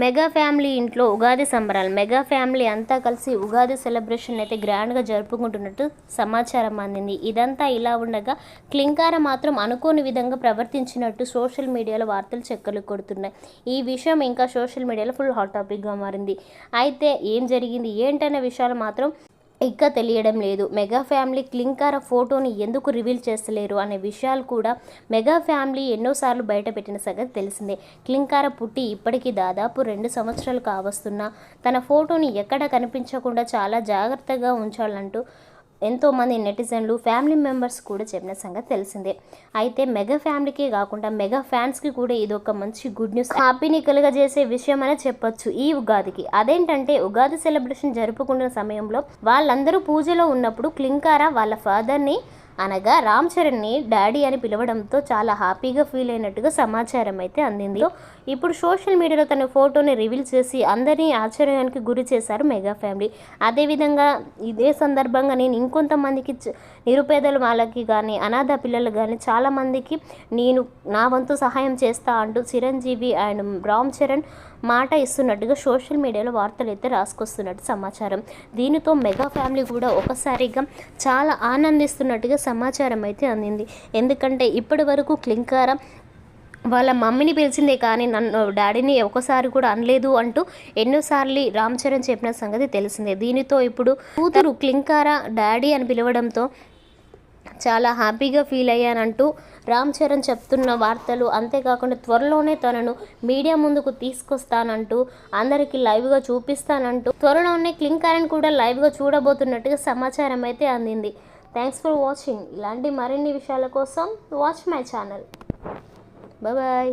Mega family ఇంట్లో ఉగాది సంబరాలు. Mega family అంతా కలిసి ఉగాది సెలబ్రేషన్ అయితే గ్రాండ్గా జరుపుకుంటున్నట్టు సమాచారం అందింది. ఇదంతా ఇలా ఉండగా క్లింకార మాత్రం అనుకోని విధంగా ప్రవర్తించినట్టు సోషల్ మీడియాలో వార్తలు చెక్కలు కొడుతున్నాయి. ఈ విషయం ఇంకా సోషల్ మీడియాలో ఫుల్ హాట్ టాపిక్గా మారింది. అయితే ఏం జరిగింది? ఏంటనే విషయాలు మాత్రం ఇంకా తెలియడం లేదు. మెగా ఫ్యామిలీ క్లింకార ఫోటోని ఎందుకు రివీల్ చేస్తలేరు అనే విషయాలు కూడా మెగా ఫ్యామిలీ ఎన్నోసార్లు బయటపెట్టిన సంగతి తెలిసిందే. క్లింకార పుట్టి ఇప్పటికీ దాదాపు రెండు సంవత్సరాలు కావస్తున్నా తన ఫోటోని ఎక్కడ కనిపించకుండా చాలా జాగ్రత్తగా ఉంచాలంటూ ఎంతోమంది నెటిజన్లు ఫ్యామిలీ మెంబర్స్ కూడా చెప్పిన సంగతి తెలిసిందే. అయితే మెగా ఫ్యామిలీకే కాకుండా మెగా ఫ్యాన్స్కి కూడా ఇది ఒక మంచి గుడ్ న్యూస్. హ్యాపీని కలుగజేసే విషయం అనే చెప్పొచ్చు ఈ ఉగాదికి. అదేంటంటే ఉగాది సెలబ్రేషన్ జరుపుకుంటున్న సమయంలో వాళ్ళందరూ పూజలో ఉన్నప్పుడు క్లింకారా వాళ్ళ ఫాదర్ని అనగా రామ్ చరణ్ని డాడీ అని పిలవడంతో చాలా హ్యాపీగా ఫీల్ అయినట్టుగా సమాచారం అయితే అందింది. ఇప్పుడు సోషల్ మీడియాలో తన ఫోటోని రివీల్ చేసి అందరినీ ఆశ్చర్యానికి గురి చేశారు మెగా ఫ్యామిలీ. అదేవిధంగా ఇదే సందర్భంగా నేను ఇంకొంతమందికి నిరుపేదల వాళ్ళకి కానీ అనాథ పిల్లలు కానీ చాలామందికి నేను నా వంతు సహాయం చేస్తా అంటూ చిరంజీవి అండ్ రామ్ చరణ్ మాట ఇస్తున్నట్టుగా సోషల్ మీడియాలో వార్తలు అయితే రాసుకొస్తున్నట్టు సమాచారం. దీనితో మెగా ఫ్యామిలీ కూడా ఒకసారిగా చాలా ఆనందిస్తున్నట్టుగా సమాచారం అయితే అందింది. ఎందుకంటే ఇప్పటి వరకు క్లింకారం వాళ్ళ మమ్మీని పిలిచిందే కానీ నన్ను డాడీని ఒకసారి కూడా అనలేదు అంటూ ఎన్నోసార్లు రామ్ చరణ్ చెప్పిన సంగతి తెలిసిందే. దీనితో ఇప్పుడు కూతురు క్లింకారా డాడీ అని పిలవడంతో చాలా హ్యాపీగా ఫీల్ అయ్యానంటూ రామ్ చరణ్ చెప్తున్న వార్తలు. అంతేకాకుండా త్వరలోనే తనను మీడియా ముందుకు తీసుకొస్తానంటూ అందరికీ లైవ్గా చూపిస్తానంటూ త్వరలోనే క్లింకారన్ కూడా లైవ్గా చూడబోతున్నట్టుగా సమాచారం అయితే అందింది. థ్యాంక్స్ ఫర్ వాచింగ్ ఇలాంటి మరిన్ని విషయాల కోసం వాచ్ మై ఛానల్ బాయ్